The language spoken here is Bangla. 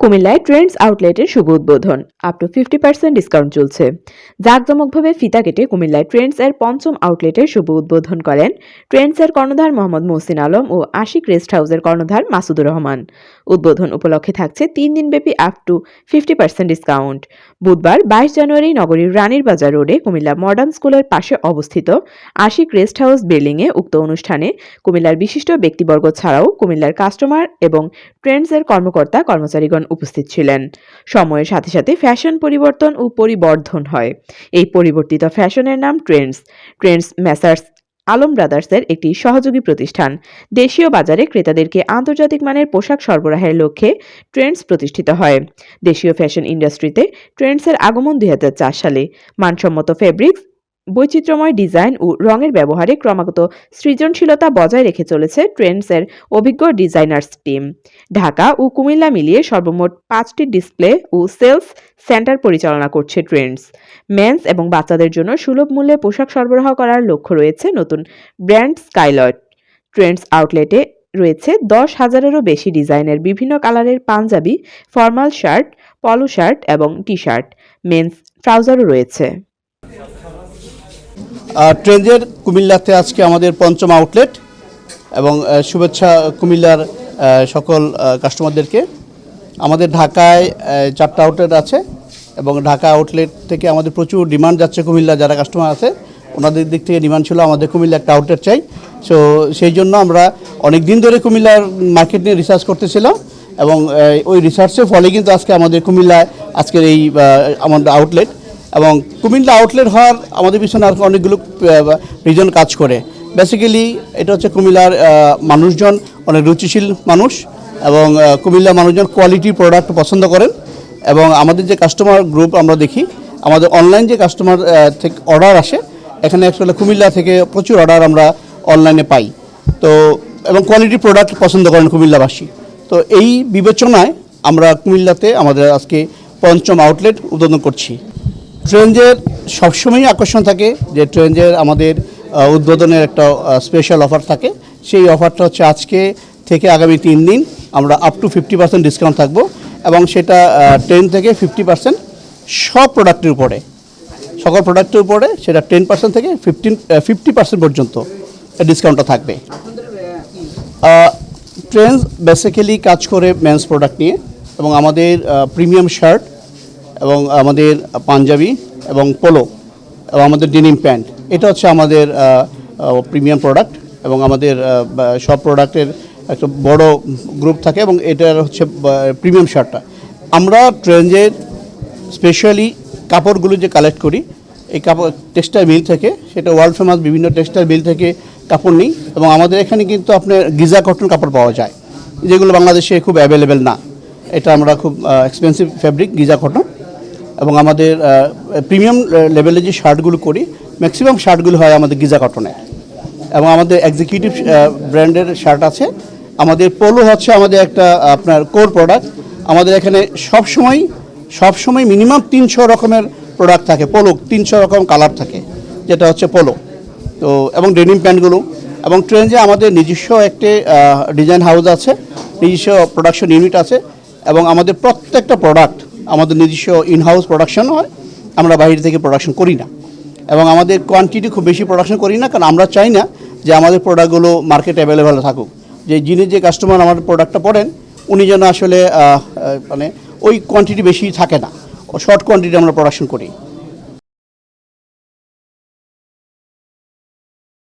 কুমিল্লায় ট্রেন্ডস আউটলেটের শুভ উদ্বোধন। Up to fifty percent discount চলছে। জাঁকজমকভাবে ফিতা কেটে কুমিল্লায় ট্রেন্ডস এর পঞ্চম আউটলেটের শুভ উদ্বোধন করেন ট্রেন্ডস এর কর্ণধার মোহাম্মদ মহসিন আলম ও আশিক রেস্ট হাউসের কর্ণধার মাসুদুর রহমান। উদ্বোধন উপলক্ষে থাকছে তিন দিনব্যাপী up to fifty percent discount বুধবার বাইশ জানুয়ারি নগরীর রানীর বাজার রোডে কুমিল্লা মডার্ন স্কুলের পাশে অবস্থিত আশিক রেস্ট হাউস বিল্ডিংয়ে উক্ত অনুষ্ঠানে কুমিল্লার বিশিষ্ট ব্যক্তিবর্গ ছাড়াও কুমিল্লার কাস্টমার এবং ট্রেন্ডস এর কর্মকর্তা কর্মচারীগণ উপস্থিত ছিলেন। সময়ের সাথে সাথে ফ্যাশন পরিবর্তন ও পরিবর্ধন হয়। এই পরিবর্তিত ফ্যাশনের নাম ট্রেন্ডস। ট্রেন্ডস ম্যাসার্স আলম ব্রাদার্সের একটি সহযোগী প্রতিষ্ঠান। দেশীয় বাজারে ক্রেতাদেরকে আন্তর্জাতিক মানের পোশাক সরবরাহের লক্ষ্যে ট্রেন্ডস প্রতিষ্ঠিত হয়। দেশীয় ফ্যাশন ইন্ডাস্ট্রিতে ট্রেন্ডসের আগমন দুই হাজার চার সালে। মানসম্মত ফেব্রিক্স বৈচিত্র্যময় ডিজাইন ও রঙের ব্যবহারে ক্রমাগত সৃজনশীলতা বজায় রেখে চলেছে ট্রেন্ডসের অভিজ্ঞ ডিজাইনার্স টিম। ঢাকা ও কুমিল্লা মিলিয়ে সর্বমোট পাঁচটি ডিসপ্লে ও সেলস সেন্টার পরিচালনা করছে ট্রেন্ডস। মেন্স এবং বাচ্চাদের জন্য সুলভ মূল্যে পোশাক সরবরাহ করার লক্ষ্য রয়েছে নতুন ব্র্যান্ড স্কাইলট। ট্রেন্ডস আউটলেটে রয়েছে দশ হাজারেরও বেশি ডিজাইনের বিভিন্ন কালারের panjabi, formal shirt, polo shirt এবং টি শার্ট মেন্স ট্রাউজারও রয়েছে। ট্রেন্ডের কুমিল্লাতে আজকে আমাদের পঞ্চম আউটলেট এবং শুভেচ্ছা কুমিল্লার সকল কাস্টমারদেরকে আমাদের ঢাকায় চারটা আউটলেট আছে এবং ঢাকা আউটলেট থেকে আমাদের প্রচুর ডিমান্ড যাচ্ছে কুমিল্লা, যারা কাস্টমার আছে, ওনাদের দিক থেকে ডিমান্ড ছিল আমাদের কুমিল্লা একটা আউটলেট চাই। সো সেই জন্য আমরা অনেক দিন ধরে কুমিল্লার মার্কেট নিয়ে রিসার্চ করতেছিলাম এবং ওই রিসার্চের ফলে কিন্তু আজকে আমাদের কুমিল্লায় আজকের এই আমাদের আউটলেট এবং কুমিল্লা আউটলেট হওয়ার আমাদের পিছনে আর অনেকগুলো রিজন কাজ করে। বেসিক্যালি এটা হচ্ছে কুমিল্লার মানুষজন, অনেক রুচিশীল মানুষ এবং কুমিল্লা মানুষজন কোয়ালিটি প্রোডাক্ট পছন্দ করেন এবং আমাদের যে কাস্টমার গ্রুপ আমরা দেখি, আমাদের অনলাইন যে কাস্টমার থেকে অর্ডার আসে, এখানে অ্যাকচুয়ালি কুমিল্লা থেকে প্রচুর অর্ডার আমরা অনলাইনে পাই। তো, এবং কোয়ালিটি প্রোডাক্ট পছন্দ করেন কুমিল্লাবাসী। তো এই বিবেচনায় আমরা কুমিল্লাতে আমাদের আজকে পঞ্চম আউটলেট উদ্বোধন করছি। ট্রেঞ্জের সবসময়ই আকর্ষণ থাকে যে ট্রেঞ্জের আমাদের উদ্বোধনের একটা স্পেশাল অফার থাকে। সেই অফারটা হচ্ছে আজকে থেকে আগামী তিন দিন আমরা up to fifty percent discount থাকব এবং সেটা টেন থেকে ফিফটি পার্সেন্ট সব প্রোডাক্টের উপরে। সকল প্রোডাক্টের উপরে সেটা টেন পার্সেন্ট থেকে ফিফটিন ফিফটি পার্সেন্ট পর্যন্ত ডিসকাউন্টটা থাকবে। ট্রেন্স বেসিক্যালি কাজ করে মেন্স প্রোডাক্ট নিয়ে এবং আমাদের প্রিমিয়াম শার্ট এবং আমাদের পাঞ্জাবি এবং পোলো এবং আমাদের ডেনিম প্যান্ট এটা হচ্ছে আমাদের প্রিমিয়াম প্রোডাক্ট এবং আমাদের সব প্রোডাক্টের একটা বড় গ্রুপ থাকে এবং এটার হচ্ছে প্রিমিয়াম শার্টটা আমরা ট্রেন্ডের স্পেশালি কাপড়গুলো যে কালেক্ট করি, এই কাপড় টেক্সটাইল মিল থেকে, সেটা ওয়ার্ল্ড ফেমাস বিভিন্ন টেক্সটাইল মিল থেকে কাপড় নিই এবং আমাদের এখানে কিন্তু আপনার গিজা কটন কাপড় পাওয়া যায়। যেগুলো বাংলাদেশে খুব অ্যাভেলেবেল না। এটা আমরা খুব এক্সপেন্সিভ ফ্যাব্রিক গিজা কটন এবং আমাদের প্রিমিয়াম লেভেলে যে শার্টগুলো করি ম্যাক্সিমাম শার্টগুলো হয় আমাদের গিজা কটনের এবং আমাদের এক্সিকিউটিভ ব্র্যান্ডের শার্ট আছে। আমাদের পোলো হচ্ছে আমাদের একটা, আপনার কোর প্রোডাক্ট আমাদের এখানে সব সময় সব সময় মিনিমাম তিনশো রকমের প্রোডাক্ট থাকে। পোলো তিনশো রকম কালার থাকে, যেটা হচ্ছে পোলো তো, এবং ডেনিম প্যান্টগুলো এবং ট্রেন্ডে আমাদের নিজস্ব একটি ডিজাইন হাউস আছে, নিজস্ব প্রোডাকশন ইউনিট আছে। এবং আমাদের প্রত্যেকটা প্রোডাক্ট আমাদের নিজস্ব ইন হাউস প্রোডাকশন হয়, আমরা বাইরে থেকে প্রোডাকশন করি না। এবং আমাদের কোয়ান্টিটি খুব বেশি প্রোডাকশন করি না, কারণ আমরা চাই না যে আমাদের প্রোডাক্টগুলো মার্কেট অ্যাভেলেবেল থাকুক। যে যিনি যে কাস্টমার আমাদের প্রোডাক্টটা পড়েন, উনি যেন আসলে মানে ওই কোয়ান্টিটি বেশি থাকে না। শর্ট কোয়ান্টিটি আমরা প্রোডাকশন করি।